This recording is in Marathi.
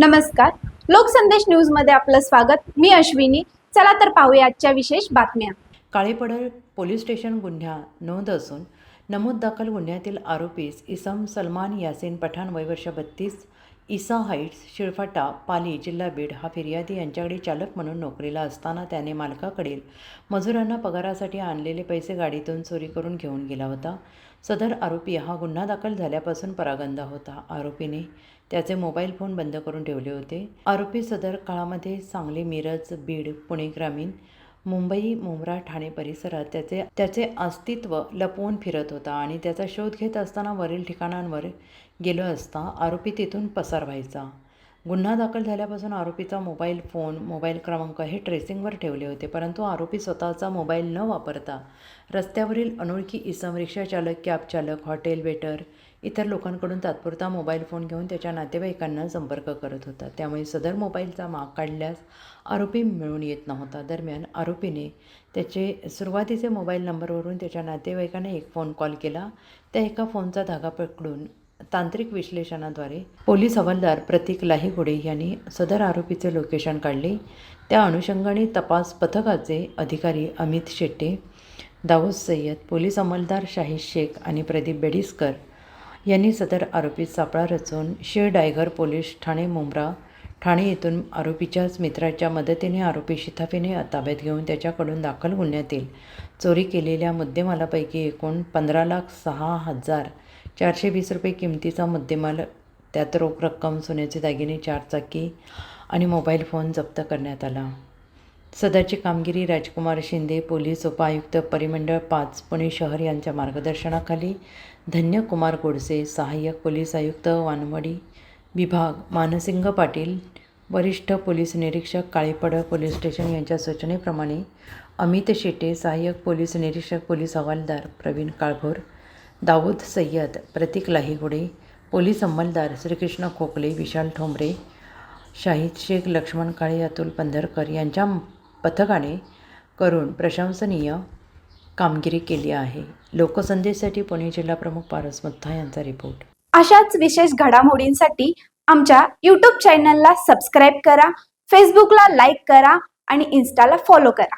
नमस्कार. लोकसंदेश न्यूजमध्ये आपलं स्वागत. मी अश्विनी. चला तर पाहूया आजच्या विशेष बातम्या. काळेपडळ पोलीस स्टेशन गुन्ह्या नोंद असून नमूद दाखल गुन्ह्यातील आरोपीस इसम सलमान यासीन पठाण वयवर्ष बत्तीस इसा हाईट्स शिळफाटा पाली जिल्हा बीड हा फिर्यादी यांच्याकडे चालक म्हणून नोकरीला असताना त्याने मालकाकडील मजुरांना पगारासाठी आणलेले पैसे गाडीतून चोरी करून घेऊन गेला होता. सदर आरोपी हा गुन्हा दाखल झाल्यापासून परागंदा होता. आरोपीने त्याचे मोबाईल फोन बंद करून ठेवले होते. आरोपी सदर काळामध्ये सांगली मिरज बीड पुणे ग्रामीण मुंबई मुंब्रा ठाणे परिसरात त्याचे त्याचे अस्तित्व लपवून फिरत होता आणि त्याचा शोध घेत असताना वरील ठिकाणांवर गेलो असता आरोपी तिथून पसार व्हायचा. गुन्हा दाखल झाल्यापासून आरोपीचा मोबाईल फोन मोबाईल क्रमांक हे ट्रेसिंगवर ठेवले होते परंतु आरोपी स्वतःचा मोबाईल न वापरता रस्त्यावरील अनोळखी इसम रिक्षा चालक कॅब चालक हॉटेल वेटर इतर लोकांकडून तात्पुरता मोबाईल फोन घेऊन त्याच्या नातेवाईकांना संपर्क करत होता. त्यामुळे सदर मोबाईलचा माग काढल्यास आरोपी मिळून येत नव्हता. दरम्यान आरोपीने त्याचे सुरुवातीचे मोबाईल नंबरवरून त्याच्या नातेवाईकाने एक फोन कॉल केला. त्या एका फोनचा धागा पकडून तांत्रिक विश्लेषणाद्वारे पोलीस हवालदार प्रतीक लाहीगुडे यांनी सदर आरोपीचे लोकेशन काढले. त्या अनुषंगाने तपास पथकाचे अधिकारी अमित शेट्टे दाऊद सय्यद पोलीस अंमलदार शाहीद शेख आणि प्रदीप बेडिसकर यांनी सदर आरोपी सापळा रचून शेर डायगर पोलीस ठाणे मुंब्रा ठाणे येथून आरोपीच्याच मित्राच्या मदतीने आरोपी शिथाफीने ताब्यात घेऊन त्याच्याकडून दाखल गुन्ह्यातील चोरी केलेल्या मुद्देमालापैकी एकूण पंधरा लाख सहा हजार चारशे वीस रुपये किमतीचा मुद्देमाल त्यात रोख रक्कम सोन्याचे दागिने चारचाकी आणि मोबाईल फोन जप्त करण्यात आला. सदरची कामगिरी राजकुमार शिंदे पोलीस उपायुक्त परिमंडळ पाच पुणे शहर यांच्या मार्गदर्शनाखाली. धन्यकुमार गोडसे सहाय्यक पोलीस आयुक्त वानवडी विभाग. मानसिंग पाटील वरिष्ठ पोलीस निरीक्षक काळेपड पोलीस स्टेशन यांच्या सूचनेप्रमाणे अमित शेटे सहाय्यक पोलीस निरीक्षक पोलीस हवालदार प्रवीण काळभोर दाऊद सय्यद प्रतीक लाहीगुडे पोलीस अंमलदार श्रीकृष्ण खोकले विशाल ठोंबरे शाहिद शेख लक्ष्मण काळे अतुल पंधरकर यांच्या पथकाने करून प्रशंसनीय कामगिरी केली आहे. लोकसंदेशसाठी पुणे जिल्हा प्रमुख पारस मुत्था यांचा रिपोर्ट अशाच विशेष घडामोडींसाठी आमच्या यूट्यूब चॅनलला सबस्क्राईब करा फेसबुकला लाईक करा आणि इन्स्टाला फॉलो करा.